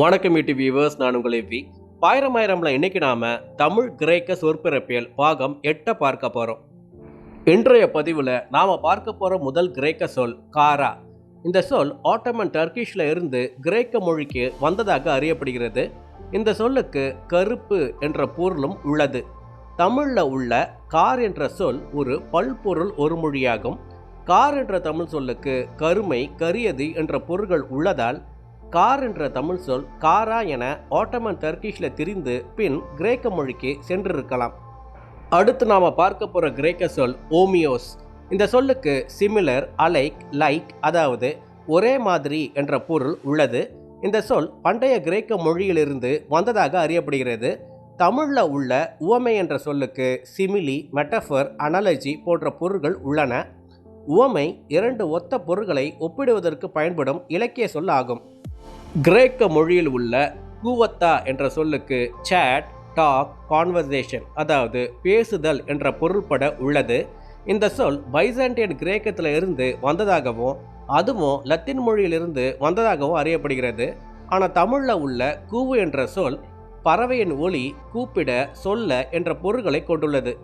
வணக்கம் யூடி வியூவர்ஸ் நான் உங்களை வி பாயிரம் ஆயிரம்ல இன்னைக்கு நாம தமிழ் கிரேக்க சொற்பிறப்பியல் பாகம் எட்ட பார்க்க போறோம். இன்றைய பதிவில் நாம பார்க்க போற முதல் கிரேக்க சொல் காரா. இந்த சொல் ஆட்டோமன் டர்க்கிஷ்ல இருந்து கிரேக்க மொழிக்கு வந்ததாக அறியப்படுகிறது. இந்த சொல்லுக்கு கருப்பு என்ற பொருளும் உள்ளது. தமிழில் உள்ள கார் என்ற சொல் ஒரு பல்பொருள் ஒரு மொழியாகும். கார் என்ற தமிழ் சொல்லுக்கு கருமை கரியது என்ற பொருள்கள் உள்ளதால் கார் என்ற தமிழ் சொல் காரா என ஓட்டமன் டர்க்கிஷில் திரிந்து பின் கிரேக்க மொழிக்கு சென்றிருக்கலாம். அடுத்து நாம் பார்க்க போகிற கிரேக்க சொல் ஓமியோஸ். இந்த சொல்லுக்கு சிமிலர் அலைக் லைக் அதாவது ஒரே மாதிரி என்ற பொருள் உள்ளது. இந்த சொல் பண்டைய கிரேக்க மொழியிலிருந்து வந்ததாக அறியப்படுகிறது. தமிழில் உள்ள உவமை என்ற சொல்லுக்கு சிமிலி மெட்டஃபர் அனாலஜி போன்ற பொருள்கள் உள்ளன. உவமை இரண்டு ஒத்த பொருள்களை ஒப்பிடுவதற்கு பயன்படும் இலக்கிய சொல் ஆகும் கிரேக்க மொழியில் உள்ள கூவத்தா என்ற சொல்லுக்கு சேட் டாக் கான்வர்சேஷன் அதாவது பேசுதல் என்ற பொருள்பட உள்ளது. இந்த சொல் பைசாண்டியன் கிரேக்கத்தில் இருந்து வந்ததாகவும் அதுவும் லத்தீன் மொழியிலிருந்து வந்ததாகவும் அறியப்படுகிறது. ஆனால் தமிழில் உள்ள கூவு என்ற சொல் பறவையின் ஒளி கூப்பிட சொல்ல என்ற பொருள்களை கொண்டுள்ளது.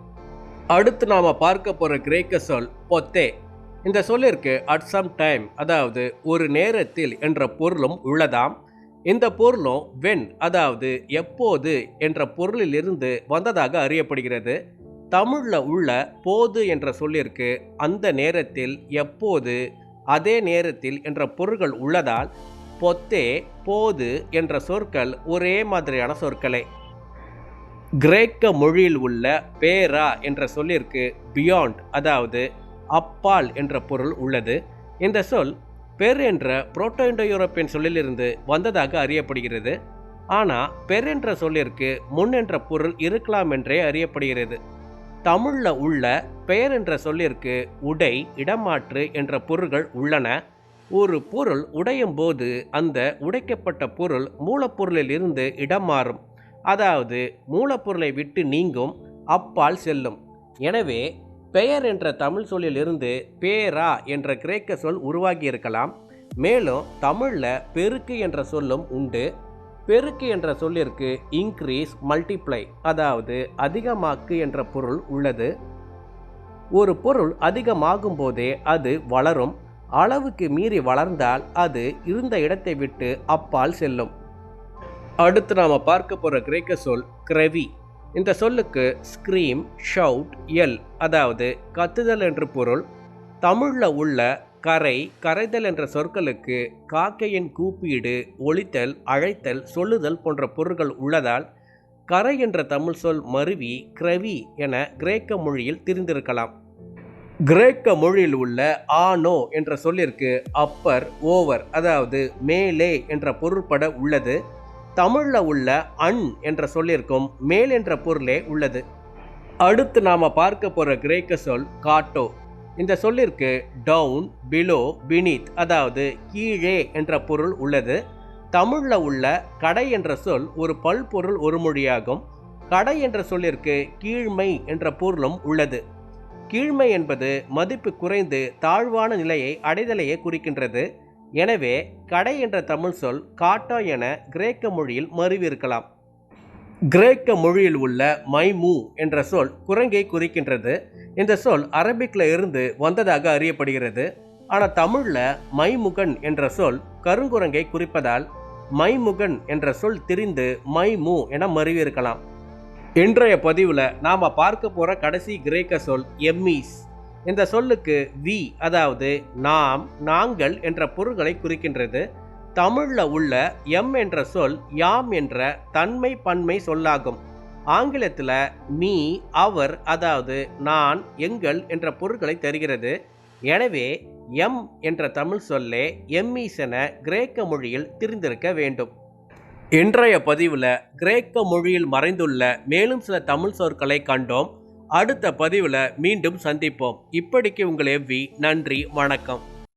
அடுத்து நாம் பார்க்க போகிற கிரேக்க சொல் பொத்தே. இந்த சொல்லிற்கு அட் சம் டைம் அதாவது ஒரு நேரத்தில் என்ற பொருளும் உள்ளதாம். இந்த பொருளும் வென் அதாவது எப்போது என்ற பொருளிலிருந்து வந்ததாக அறியப்படுகிறது. தமிழில் உள்ள போது என்ற சொல்லிற்கு அந்த நேரத்தில் எப்போது அதே நேரத்தில் என்ற பொருள்கள் உள்ளதால் பொத்தே போது என்ற சொற்கள் ஒரே மாதிரியான சொற்களே. கிரேக்க மொழியில் உள்ள பேரா என்ற சொல்லிற்கு பியாண்ட் அதாவது அப்பால் என்ற பொருள் உள்ளது. இந்த சொல் பெர் என்ற புரோட்டோ இண்டோ யூரோப்பியன் சொல்லிலிருந்து வந்ததாக அறியப்படுகிறது. ஆனால் பெர் என்ற சொல்லிற்கு முன் என்ற பொருள் இருக்கலாம் என்றே அறியப்படுகிறது. தமிழில் உள்ள பெயர் என்ற சொல்லிற்கு உடை இடமாற்று என்ற பொருள்கள் உள்ளன. ஒரு பொருள் உடையும் போது அந்த உடைக்கப்பட்ட பொருள் மூலப்பொருளில் இருந்து இடம் மாறும். அதாவது மூலப்பொருளை விட்டு நீங்கும் அப்பால் செல்லும். எனவே பெயர் என்ற தமிழ் சொல்லிலிருந்து பேரா என்ற கிரேக்க சொல் உருவாகி இருக்கலாம் மேலும் தமிழில் பெருக்கு என்ற சொல்லும் உண்டு. பெருக்கு என்ற சொல்லிற்கு இன்க்ரீஸ் மல்டிப்ளை அதாவது அதிகமாக்கு என்ற பொருள் உள்ளது. ஒரு பொருள் அதிகமாகும் போதே அது வளரும். அளவுக்கு மீறி வளர்ந்தால் அது இருந்த இடத்தை விட்டு அப்பால் செல்லும். அடுத்து நாம் பார்க்க போகிற கிரேக்க சொல் கிரவி. இந்த சொல்லுக்கு ஸ்க்ரீம் ஷவுட் எல் அதாவது கத்துதல் என்று பொருள். தமிழில் உள்ள கரை கரைதல் என்ற சொற்களுக்கு காக்கையின் கூப்பீடு ஒழித்தல் அழைத்தல் சொல்லுதல் போன்ற பொருள்கள் உள்ளதால் கரை என்ற தமிழ் சொல் மருவி கிரவி என கிரேக்க மொழியில் திரிந்திருக்கலாம். கிரேக்க மொழியில் உள்ள ஆனோ என்ற சொல்லிற்கு அப்பர் ஓவர் அதாவது மேலே என்ற பொருள்பட உள்ளது. தமிழில் உள்ள அன் என்ற சொல்லிற்கும் மேல் என்ற பொருளே உள்ளது. அடுத்து நாம் பார்க்க போகிற கிரேக்க சொல் காட்டோ. இந்த சொல்லிற்கு டவுன் பிலோ பினித் அதாவது கீழே என்ற பொருள் உள்ளது. தமிழில் உள்ள கடை என்ற சொல் ஒரு பல்பொருள் ஒரு மொழியாகும். கடை என்ற சொல்லிற்கு கீழ்மை என்ற பொருளும் உள்ளது. கீழ்மை என்பது மதிப்பு குறைந்து தாழ்வான நிலையை அடைதலையே குறிக்கின்றது. எனவே கடை என்ற தமிழ் சொல் காட்டா என கிரேக்க மொழியில் மறுவிருக்கலாம் கிரேக்க மொழியில் உள்ள மைமு என்ற சொல் குரங்கை குறிக்கின்றது. இந்த சொல் அரபிக்ல இருந்து வந்ததாக அறியப்படுகிறது. ஆனால் தமிழில் மைமுகன் என்ற சொல் கருங்குரங்கை குறிப்பதால் மைமுகன் என்ற சொல் திரிந்து மைமு என மறுவிருக்கலாம் இன்றைய பதிவில் நாம் பார்க்க போகிற கடைசி கிரேக்க சொல் எம்மீஸ் இந்த சொல்லுக்கு வி அதாவது நாம் நாங்கள் என்ற பொருள்களை குறிக்கின்றது. தமிழில் உள்ள எம் என்ற சொல் யாம் என்ற தன்மை பன்மை சொல்லாகும். ஆங்கிலத்தில் மீ அவர் அதாவது நான் எங்கள் என்ற பொருட்களை தருகிறது. எனவே எம் என்ற தமிழ் சொல்லே எம்மீஸ் என கிரேக்க மொழியில் திரிந்திருக்க வேண்டும். இன்றைய பதிவில் கிரேக்க மொழியில் மறைந்துள்ள மேலும் சில தமிழ் சொற்களை கண்டோம். அடுத்த பதிவில் மீண்டும் சந்திப்போம். இப்படிக்கு உங்கள் எவ்வி நன்றி வணக்கம்.